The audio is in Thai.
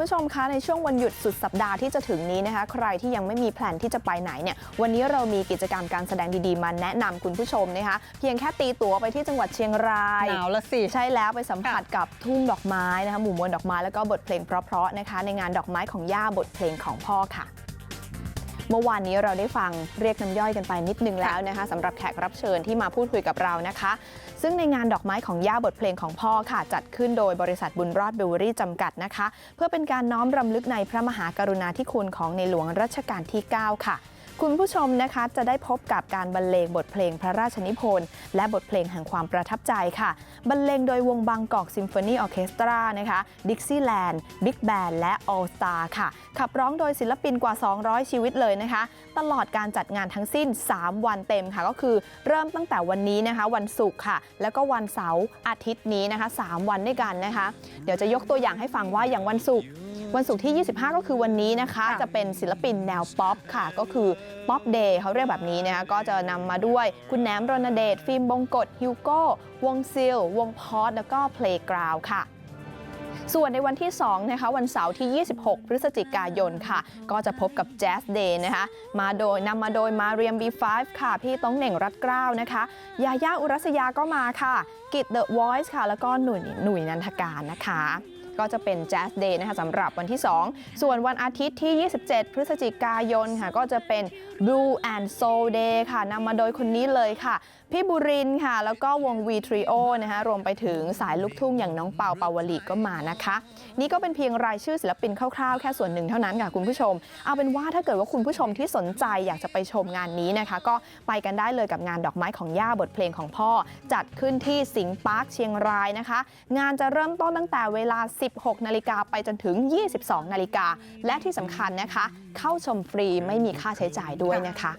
คุณผู้ชมคะในช่วงวันหยุดสุดสัปดาห์ที่จะถึงนี้นะคะ ใครที่ยังไม่มีแผนที่จะไปไหนเนี่ยวันนี้เรามีกิจกรรมการแสดงดีๆมาแนะนำคุณผู้ชมนะคะ เพียงแค่ตีตั๋วไปที่จังหวัดเชียงรายหนาวละสิใช่แล้วไปสัมผัสกับทุ่งดอกไม้นะคะหมู่มวลดอกไม้แล้วก็บทเพลงเพราะๆนะคะ ในงานดอกไม้ของย่าบทเพลงของพ่อค่ะ เมื่อวานนี้เราได้ฟังเรียกน้ำย่อยกันไปนิดนึงแล้วนะคะสำหรับแขกรับเชิญที่มาพูดคุยกับเรานะคะ ซึ่งในงานดอกไม้ของย่าบทเพลงของพ่อค่ะ จัดขึ้นโดยบริษัทบุญรอดเบเวอรี่จำกัดนะคะ เพื่อเป็นการน้อมรำลึกในพระมหากรุณาธิคุณของในหลวงรัชกาลที่ 9 ค่ะ คุณผู้ชมนะคะจะได้พบกับการบรรเลงบทเพลงพระราชนิพนธ์และบทเพลงแห่งความประทับใจค่ะ บรรเลงโดยวงบางกอกซิมโฟนีออเคสตรานะคะดิกซี่แลนด์บิ๊กแบนและออลสตาค่ะ ขับร้องโดยศิลปินกว่า 200 ชีวิตเลยนะคะ ตลอดการจัดงานทั้งสิ้น 3 วันเต็มค่ะ ก็คือเริ่มตั้งแต่วันนี้นะคะ วันศุกร์ค่ะ แล้วก็วันเสาร์อาทิตย์นี้นะคะ 3 วันด้วยกันนะคะ เดี๋ยวจะยกตัวอย่างให้ฟังว่าอย่างวันศุกร์ วันศุกร์ที่ 25 ก็คือวันนี้นะคะค่ะจะเป็นศิลปินแนวป๊อปค่ะ ก็คือป๊อปเดย์เขาเรียกแบบนี้นะคะก็จะนำมาด้วยคุณแหนมรณเดช ฟิล์มบงกฎฮิวโก้ วงซิล วงพอดแล้วก็เพลงกราวค่ะส่วนในวันที่2นะคะวันเสาร์ที่ 26 พฤศจิกายนค่ะ ก็จะพบกับ Jazz Day นะคะมาโดยนำมาโดยมาเรียม B5 ค่ะ พี่ต้องเหน่งรัดเกล้าวนะคะยาย่าอุรัสยาก็มาค่ะ กิต The Voice ค่ะ แล้วก็หนุ่ยหนุ่ยนันทการนะคะ ก็จะเป็น Jazz Day นะคะสำหรับวันที่ 2 ส่วนวันอาทิตย์ที่ 27 พฤศจิกายนค่ะก็จะเป็น Blue and Soul Day ค่ะนำมาโดยคนนี้เลยค่ะ พี่บุรินค่ะ แล้วก็วง V Trio นะคะรวมไปถึงสายลูกทุ่งอย่างน้องเปาเปาวลีก็มานะคะ นี่ก็เป็นเพียงรายชื่อศิลปินคร่าวๆ แค่ส่วนหนึ่งเท่านั้นค่ะคุณผู้ชม เอาเป็นว่าถ้าเกิดว่าคุณผู้ชมที่สนใจอยากจะไปชมงานนี้นะคะ ก็ไปกันได้เลยกับงานดอกไม้ของย่าบทเพลงของพ่อ จัดขึ้นที่สิงห์ปาร์คเชียงรายนะคะ งานจะเริ่มต้นตั้งแต่เวลา16 นาฬิกาไปจนถึง 22 นาฬิกาและที่สำคัญนะคะ เข้าชมฟรีไม่มีค่าใช้จ่ายด้วยนะคะ